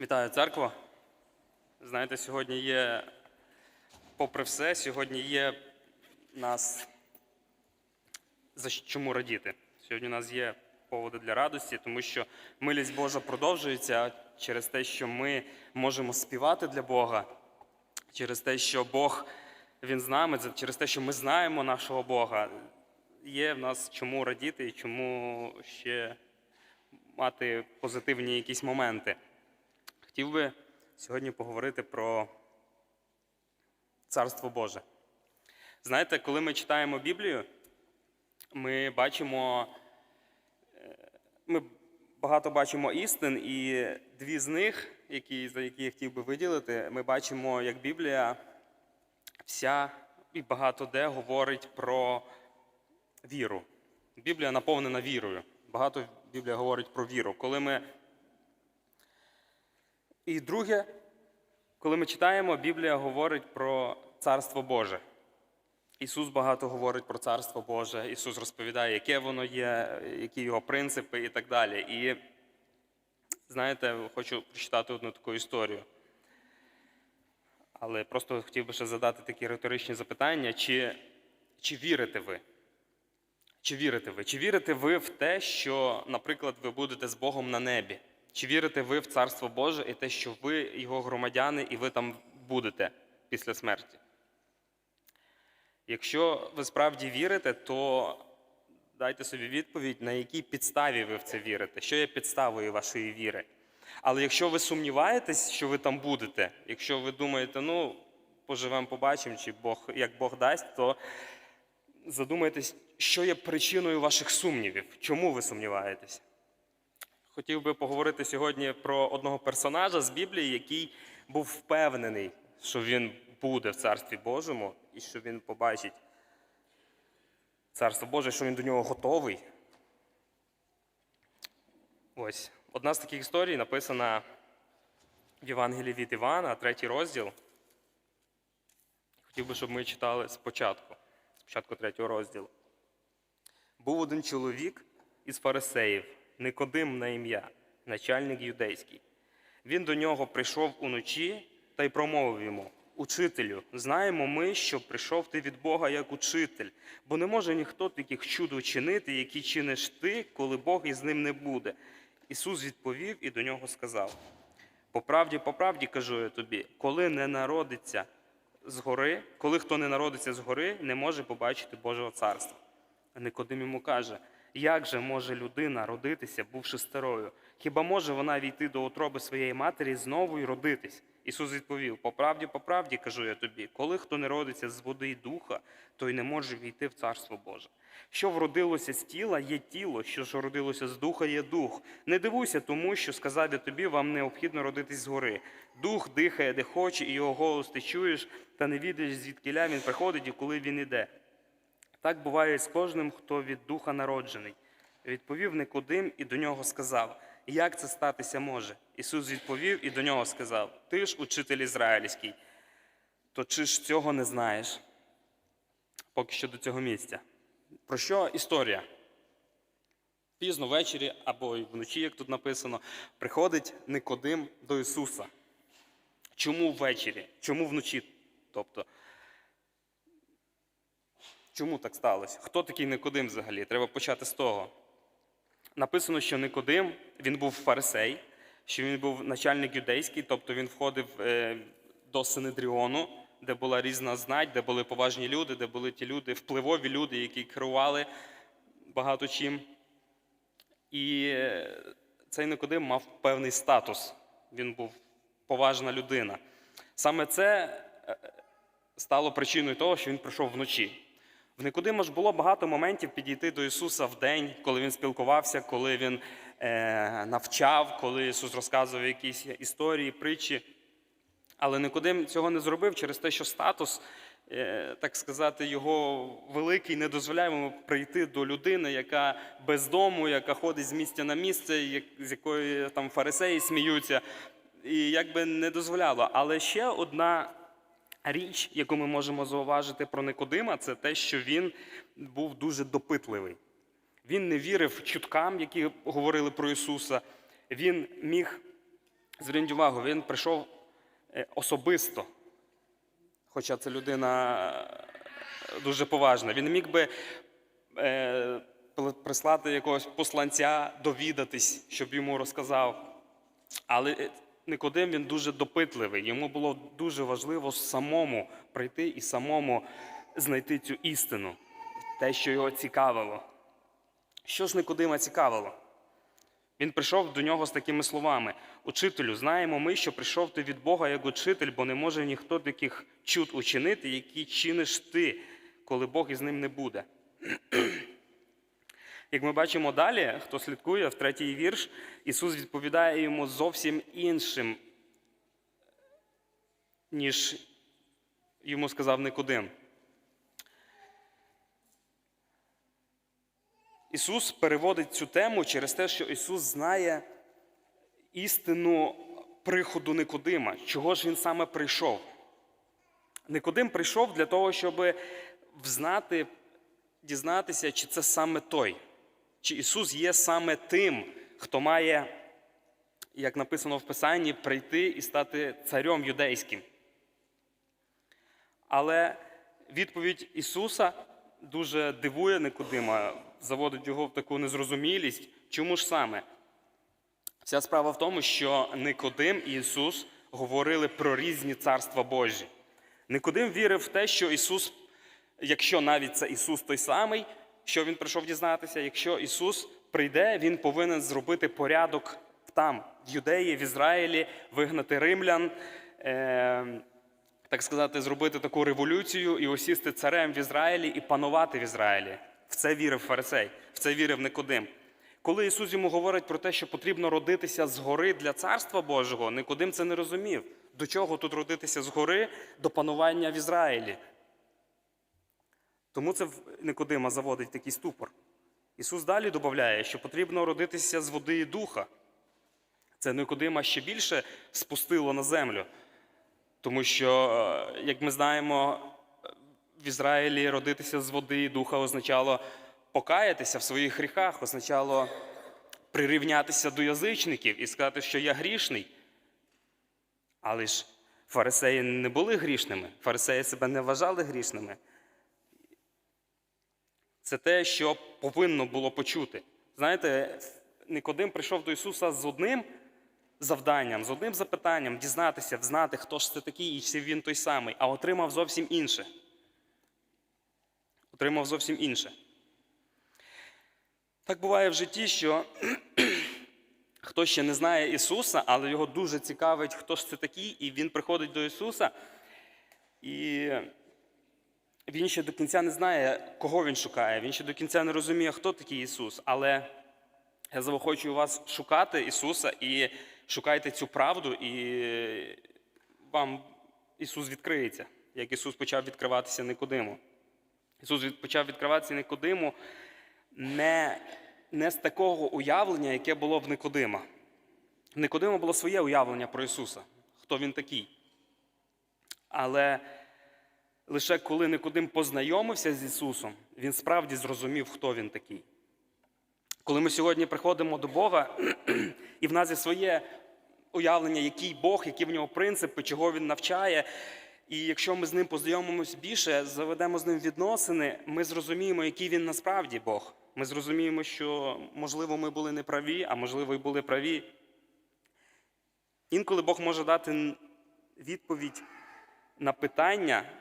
Вітаю церква. Знаєте, сьогодні є, попри все, сьогодні є нас за чому радіти. Сьогодні у нас є поводи для радості, тому що милість Божа продовжується через те, що ми можемо співати для Бога, через те, що Бог Він з нами, через те, що ми знаємо нашого Бога. Є в нас чому радіти і чому ще мати позитивні якісь моменти. Хотів би сьогодні поговорити про Царство Боже. Знаєте, коли ми читаємо Біблію, ми бачимо, е, ми багато бачимо істин, і дві з них, які, за які я хотів би виділити, ми бачимо, як Біблія вся і багато де говорить про віру. Біблія наповнена вірою. Багато Біблія говорить про віру. Коли ми і друге, коли ми читаємо, Біблія говорить про Царство Боже. Ісус багато говорить про Царство Боже, Ісус розповідає, яке воно є, які його принципи і так далі. І знаєте, хочу прочитати одну таку історію. Але просто хотів би ще задати такі риторичні запитання: чи, чи вірите ви? Чи вірите ви? Чи вірите ви в те, що, наприклад, ви будете з Богом на небі? Чи вірите ви в Царство Боже і те, що ви його громадяни, і ви там будете після смерті? Якщо ви справді вірите, то дайте собі відповідь, на якій підставі ви в це вірите, що є підставою вашої віри. Але якщо ви сумніваєтесь, що ви там будете, якщо ви думаєте, ну, поживемо, побачимо, чи Бог, як Бог дасть, то задумайтесь, що є причиною ваших сумнівів, чому ви сумніваєтесь. Хотів би поговорити сьогодні про одного персонажа з Біблії, який був впевнений, що він буде в Царстві Божому і що він побачить Царство Боже, що він до нього готовий. Ось. Одна з таких історій написана в Євангелії від Івана, третій розділ. Хотів би, щоб ми читали спочатку, спочатку третього розділу. Був один чоловік із фарисеїв, Никодим на ім'я, начальник юдейський. Він до нього прийшов уночі та й промовив йому: Учителю, знаємо ми, що прийшов ти від Бога як учитель, бо не може ніхто таких чуд учинити, які чиниш ти, коли Бог із ним не буде. Ісус відповів і до нього сказав: По правді, по правді кажу я тобі, коли не народиться згори, коли хто не народиться згори, не може побачити Божого царства. Никодим йому каже: як же може людина родитися, бувши старою? Хіба може вона війти до утроби своєї матері знову й родитись? Ісус відповів: По правді, по правді кажу я тобі, коли хто не родиться з води й духа, той не може війти в царство Боже. Що вродилося з тіла, є тіло, що ж родилося з духа, є дух. Не дивуйся тому, що сказав я тобі, вам необхідно родитись згори. Дух дихає, де хоче, і його голос ти чуєш, та не відаєш, звідкиля він приходить і коли він іде. Так буває з кожним, хто від духа народжений. Відповів Никодим і до нього сказав: Як це статися може? Ісус відповів і до нього сказав: Ти ж учитель ізраїльський, то чи ж цього не знаєш? Поки що до цього місця. Про що історія? Пізно ввечері або й вночі, як тут написано, приходить Никодим до Ісуса. Чому ввечері? Чому вночі? Тобто, чому так сталося? Хто такий Никодим взагалі? Треба почати з того. Написано, що Никодим він був фарисей, що він був начальник юдейський, тобто він входив е, до Синедріону, де була різна знать, де були поважні люди, де були ті люди, впливові люди, які керували багато чим. І е, цей Никодим мав певний статус. Він був поважна людина. Саме це е, стало причиною того, що він прийшов вночі. В Никодима ж було багато моментів підійти до Ісуса в день, коли він спілкувався, коли він е, навчав, коли Ісус розказував якісь історії, притчі. Але Никодим цього не зробив через те, що статус, е, так сказати, його великий не дозволяє йому прийти до людини, яка без дому, яка ходить з місця на місце, як- з якої там фарисеї сміються, і якби не дозволяло. Але ще одна річ, яку ми можемо зауважити про Никодима, це те, що він був дуже допитливий. Він не вірив чуткам, які говорили про Ісуса. Він міг Зверніть увагу, він прийшов е, особисто, хоча це людина е, дуже поважна. Він міг би е, прислати якогось посланця довідатись, щоб йому розказав. Але Никодим він дуже допитливий. Йому було дуже важливо самому прийти і самому знайти цю істину, те, що його цікавило. Що ж Никодима цікавило? Він прийшов до нього з такими словами: Учителю, знаємо ми, що прийшов ти від Бога як учитель, бо не може ніхто таких чуд учинити, які чиниш ти, коли Бог із ним не буде. Як ми бачимо далі, хто слідкує в третій вірш, Ісус відповідає йому зовсім іншим, ніж йому сказав Никодим. Ісус переводить цю тему через те, що Ісус знає істину приходу Никодима, чого ж він саме прийшов. Никодим прийшов для того, щоб взнати, дізнатися, чи це саме той, чи Ісус є саме тим, хто має, як написано в Писанні, прийти і стати царем юдейським. Але відповідь Ісуса дуже дивує Никодима, заводить його в таку незрозумілість. Чому ж саме? Вся справа в тому, що Никодим і Ісус говорили про різні царства Божі. Никодим вірив в те, що Ісус, якщо навіть це Ісус той самий, що Він прийшов дізнатися, якщо Ісус прийде, Він повинен зробити порядок там, в Юдеї, в Ізраїлі, вигнати римлян. Е- так сказати, зробити таку революцію і осісти царем в Ізраїлі і панувати в Ізраїлі. В це вірив Фарисей, в це вірив Никодим. Коли Ісус йому говорить про те, що потрібно родитися згори для Царства Божого, Никодим це не розумів. До чого тут родитися згори до панування в Ізраїлі? Тому це Никодима заводить такий ступор. Ісус далі додає, що потрібно родитися з води і духа. Це Никодима ще більше спустило на землю. Тому що, е, як ми знаємо, в Ізраїлі родитися з води і духа означало покаятися в своїх гріхах, означало прирівнятися до язичників і сказати, що я грішний. Але ж фарисеї не були грішними, фарисеї себе не вважали грішними. Це те, що повинно було почути. Знаєте, Никодим прийшов до Ісуса з одним завданням, з одним запитанням дізнатися, взнати, хто ж це такий і чи він той самий, а отримав зовсім інше. Отримав зовсім інше. Так буває в житті, що хто ще не знає Ісуса, але його дуже цікавить, хто ж це такий, і він приходить до Ісуса, і він ще до кінця не знає, кого він шукає. Він ще до кінця не розуміє, хто такий Ісус. Але я заохочую вас шукати Ісуса і шукайте цю правду, і вам Ісус відкриється, як Ісус почав відкриватися Никодиму. Ісус почав відкриватися Никодиму не, не з такого уявлення, яке було в Никодима. В Никодима було своє уявлення про Ісуса, хто він такий. Але лише коли Никодим познайомився з Ісусом, він справді зрозумів, хто він такий. Коли ми сьогодні приходимо до Бога, і в нас є своє уявлення, який Бог, які в нього принципи, чого він навчає. І якщо ми з ним познайомимось більше, заведемо з ним відносини, ми зрозуміємо, який він насправді Бог. Ми зрозуміємо, що, можливо, ми були неправі, а можливо, і були праві. Інколи Бог може дати відповідь на питання,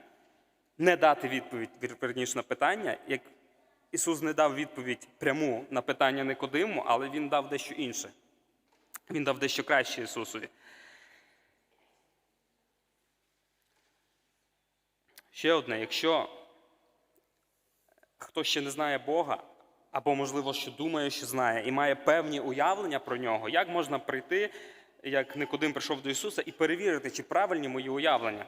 не дати відповідь, верніше, на питання, як Ісус не дав відповідь пряму на питання Никодиму, але Він дав дещо інше. Він дав дещо краще Ісусові. Ще одне, якщо хто ще не знає Бога, або, можливо, що думає, що знає, і має певні уявлення про нього, як можна прийти, як Никодим прийшов до Ісуса, і перевірити, чи правильні мої уявлення?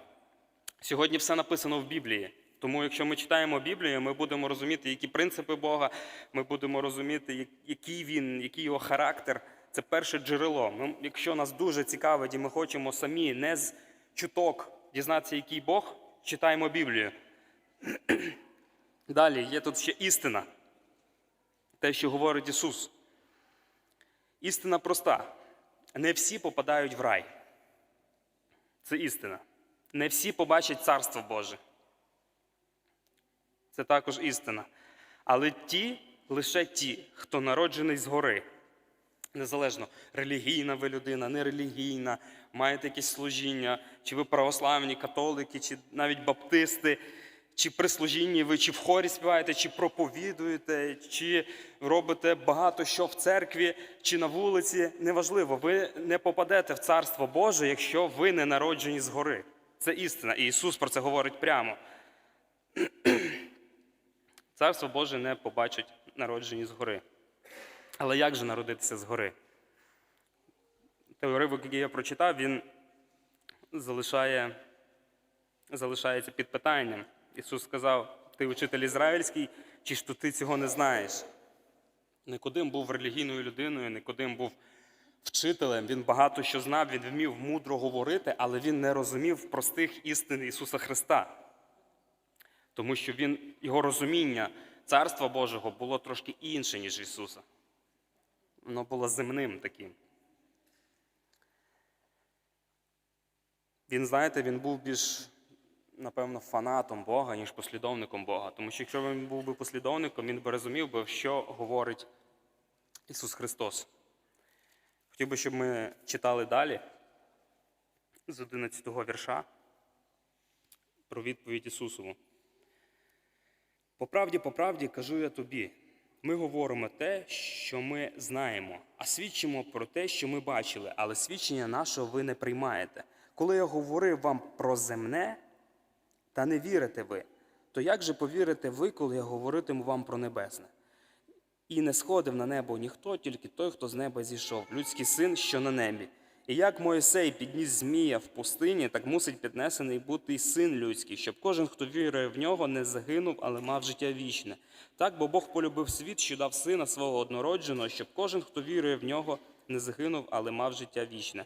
Сьогодні все написано в Біблії. Тому, якщо ми читаємо Біблію, ми будемо розуміти, які принципи Бога, ми будемо розуміти, який він, який його характер. Це перше джерело. Ми, якщо нас дуже цікавить, і ми хочемо самі не з чуток дізнатися, який Бог, читаємо Біблію. Далі є тут ще істина, те, що говорить Ісус. Істина проста. не всі попадають в рай. Це істина. Не всі побачать Царство Боже. Це також істина. Але ті, лише ті, хто народжений згори. Незалежно, релігійна ви людина, нерелігійна, маєте якесь служіння, чи ви православні, католики, чи навіть баптисти, чи при служінні ви чи в хорі співаєте, чи проповідуєте, чи робите багато що в церкві, чи на вулиці. Неважливо, ви не попадете в Царство Боже, якщо ви не народжені згори. Це істина. І Ісус про це говорить прямо. Царство Боже не побачать народжені згори. Але як же народитися згори? Той уривок, який я прочитав, він залишає, залишається під питанням. Ісус сказав: ти учитель ізраїльський, чи ж то ти цього не знаєш? Никодим був релігійною людиною, Никодим був вчителем, він багато що знав, він вмів мудро говорити, але він не розумів простих істин Ісуса Христа. Тому що він, його розуміння Царства Божого було трошки інше, ніж Ісуса. Воно було земним таким. Він, знаєте, він був більш, напевно, фанатом Бога, ніж послідовником Бога. Тому що якщо він був би послідовником, він би розумів, би, що говорить Ісус Христос. Хотів би, щоб ми читали далі з 11 вірша про відповідь Ісусову. По правді, по правді кажу я тобі. Ми говоримо те, що ми знаємо, а свідчимо про те, що ми бачили, але свідчення нашого ви не приймаєте. Коли я говорив вам про земне, та не вірите ви, то як же повірите ви, коли я говоритиму вам про небесне? І не сходив на небо ніхто, тільки той, хто з неба зійшов, людський син, що на небі. І як Моїсей підніс змія в пустині, так мусить піднесений бути й син людський, щоб кожен, хто вірує в нього, не загинув, але мав життя вічне. Так, бо Бог полюбив світ, що дав сина свого однородженого, щоб кожен, хто вірує в нього, не загинув, але мав життя вічне.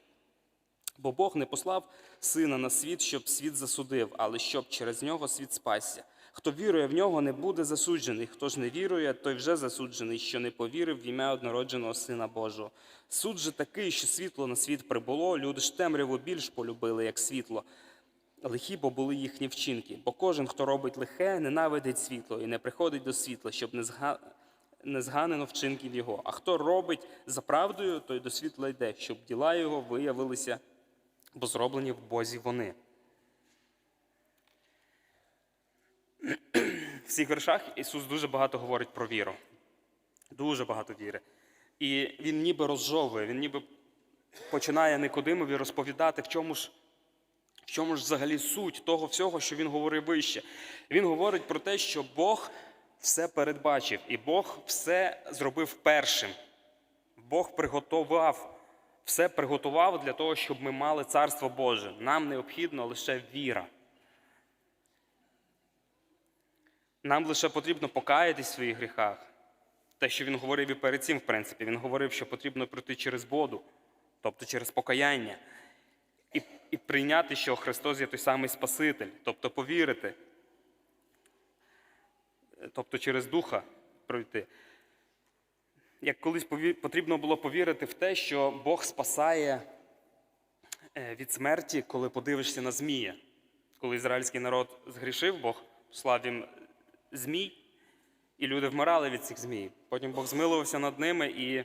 Бо Бог не послав сина на світ, щоб світ засудив, але щоб через нього світ спасся. Хто вірує в нього, не буде засуджений. Хто ж не вірує, той вже засуджений, що не повірив в ім'я однородженого Сина Божого. Суд же такий, що світло на світ прибуло, люди ж темряву більш полюбили, як світло. Лихі бо були їхні вчинки, бо кожен, хто робить лихе, ненавидить світло і не приходить до світла, щоб не зга... не зганено вчинків його. А хто робить за правдою, той до світла йде, щоб діла його виявилися, бо зроблені в Бозі вони. В цих вершах Ісус дуже багато говорить про віру. Дуже багато віри. І Він ніби розжовує, він ніби починає Никодимові розповідати, в чому ж, в чому ж взагалі суть того всього, що він говорив вище. Він говорить про те, що Бог все передбачив, і Бог все зробив першим. Бог приготував, все приготував для того, щоб ми мали Царство Боже. Нам необхідно лише віра. Нам лише потрібно покаятись в своїх гріхах. Те, що він говорив і перед цим, в принципі, він говорив, що потрібно пройти через воду, тобто через покаяння, і, і прийняти, що Христос є той самий Спаситель, тобто повірити, тобто через Духа пройти. Як колись потрібно було повірити в те, що Бог спасає е, від смерті, коли подивишся на Змія. Коли ізраїльський народ згрішив, Бог послав їм змій, і люди вмирали від цих змій. Потім Бог змилувався над ними і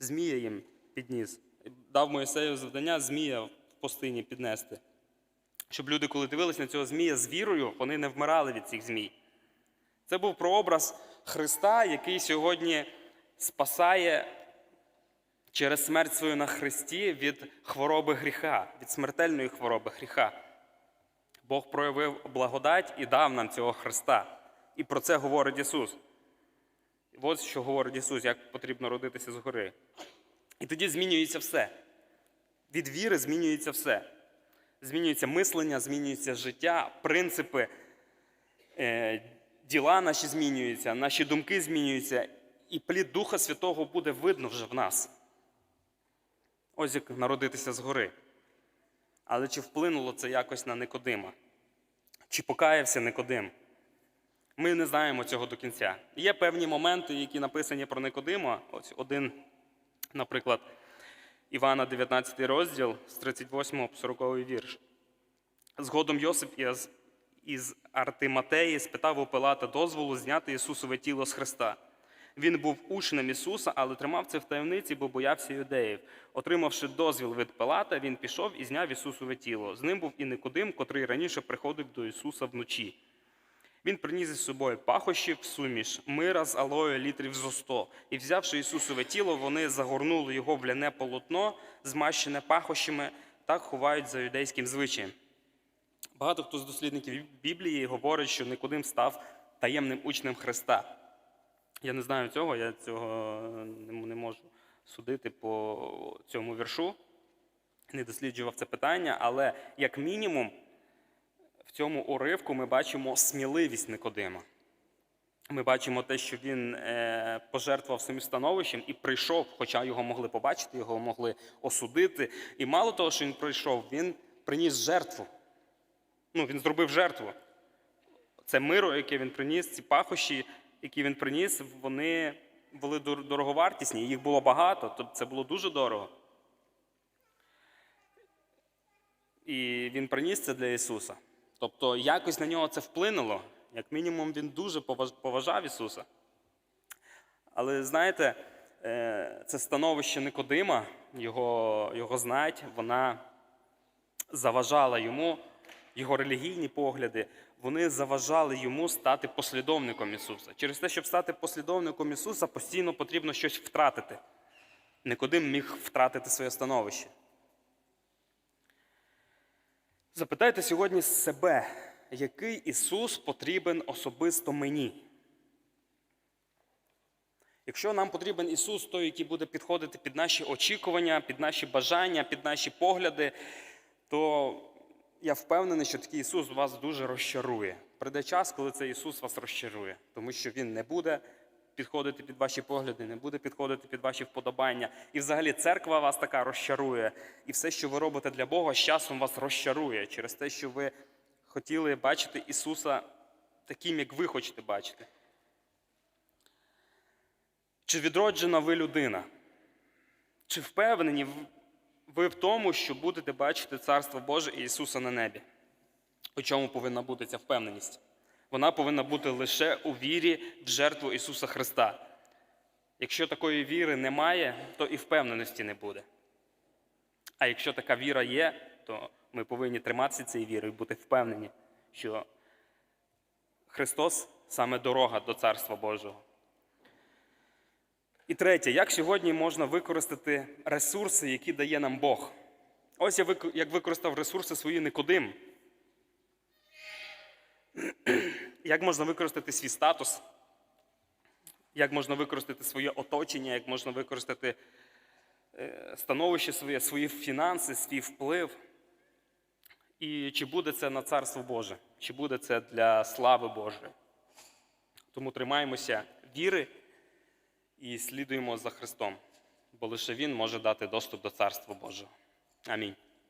змія їм підніс. Дав Моїсею завдання змія в пустині піднести. Щоб люди, коли дивились на цього змія з вірою, вони не вмирали від цих змій. Це був прообраз Христа, який сьогодні спасає через смерть свою на Христі від хвороби гріха, від смертельної хвороби гріха. Бог проявив благодать і дав нам цього Христа. І про це говорить Ісус. Ось що говорить Ісус, як потрібно родитися згори. І тоді змінюється все. Від віри змінюється все. Змінюється мислення, змінюється життя, принципи, е, діла наші змінюються, наші думки змінюються, і плід Духа Святого буде видно вже в нас. Ось як народитися згори. Але чи вплинуло це якось на Никодима? Чи покаявся Никодим? Ми не знаємо цього до кінця. Є певні моменти, які написані про Никодима. Ось один, наприклад, Івана, 19 розділ з 38 по 40 вірш. Згодом Йосип із, Артематеї спитав у Пилата дозволу зняти Ісусове тіло з Христа. Він був учнем Ісуса, але тримав це в таємниці, бо боявся юдеїв. Отримавши дозвіл від Пилата, він пішов і зняв Ісусове тіло. З ним був і Никодим, котрий раніше приходив до Ісуса вночі. Він приніс із собою пахощів, суміш, мира з алою літрів зо сто. І взявши Ісусове тіло, вони загорнули його в ляне полотно, змащене пахощами, так ховають за юдейським звичаєм. Багато хто з дослідників Біблії говорить, що Никодим став таємним учнем Христа. Я не знаю цього, я цього не не можу судити по цьому віршу, не досліджував це питання, але як мінімум в цьому уривку ми бачимо сміливість Никодима. Ми бачимо те, що він е, пожертвував своїм становищем і прийшов, хоча його могли побачити, його могли осудити. І мало того, що він прийшов, він приніс жертву. Ну, він зробив жертву. Це миро, яке він приніс, ці пахощі, які він приніс, вони були дороговартісні, їх було багато, тобто це було дуже дорого. І він приніс це для Ісуса. Тобто якось на нього це вплинуло. Як мінімум, він дуже поважав Ісуса. Але знаєте, е, це становище Никодима, його, його знать, вона заважала йому, його релігійні погляди, вони заважали йому стати послідовником Ісуса. Через те, щоб стати послідовником Ісуса, постійно потрібно щось втратити. Никодим міг втратити своє становище. Запитайте сьогодні себе, який Ісус потрібен особисто мені? Якщо нам потрібен Ісус, той, який буде підходити під наші очікування, під наші бажання, під наші погляди, то я впевнений, що такий Ісус вас дуже розчарує. Прийде час, коли цей Ісус вас розчарує, тому що Він не буде підходити під ваші погляди, не буде підходити під ваші вподобання. І взагалі церква вас така розчарує. І все, що ви робите для Бога, з часом вас розчарує через те, що ви хотіли бачити Ісуса таким, як ви хочете бачити. Чи відроджена ви людина? Чи впевнені ви в тому, що будете бачити Царство Боже і Ісуса на небі? У чому повинна бути ця впевненість? Вона повинна бути лише у вірі в жертву Ісуса Христа. Якщо такої віри немає, то і впевненості не буде. А якщо така віра є, то ми повинні триматися цієї віри і бути впевнені, що Христос саме дорога до Царства Божого. І третє, як сьогодні можна використати ресурси, які дає нам Бог? Ось я як використав ресурси свої Никодим. Як можна використати свій статус? Як можна використати своє оточення, як можна використати е, становище своє, свої фінанси, свій вплив? І чи буде це на Царство Боже? Чи буде це для слави Божої? Тому тримаємося віри і слідуємо за Христом, бо лише Він може дати доступ до Царства Божого. Амінь.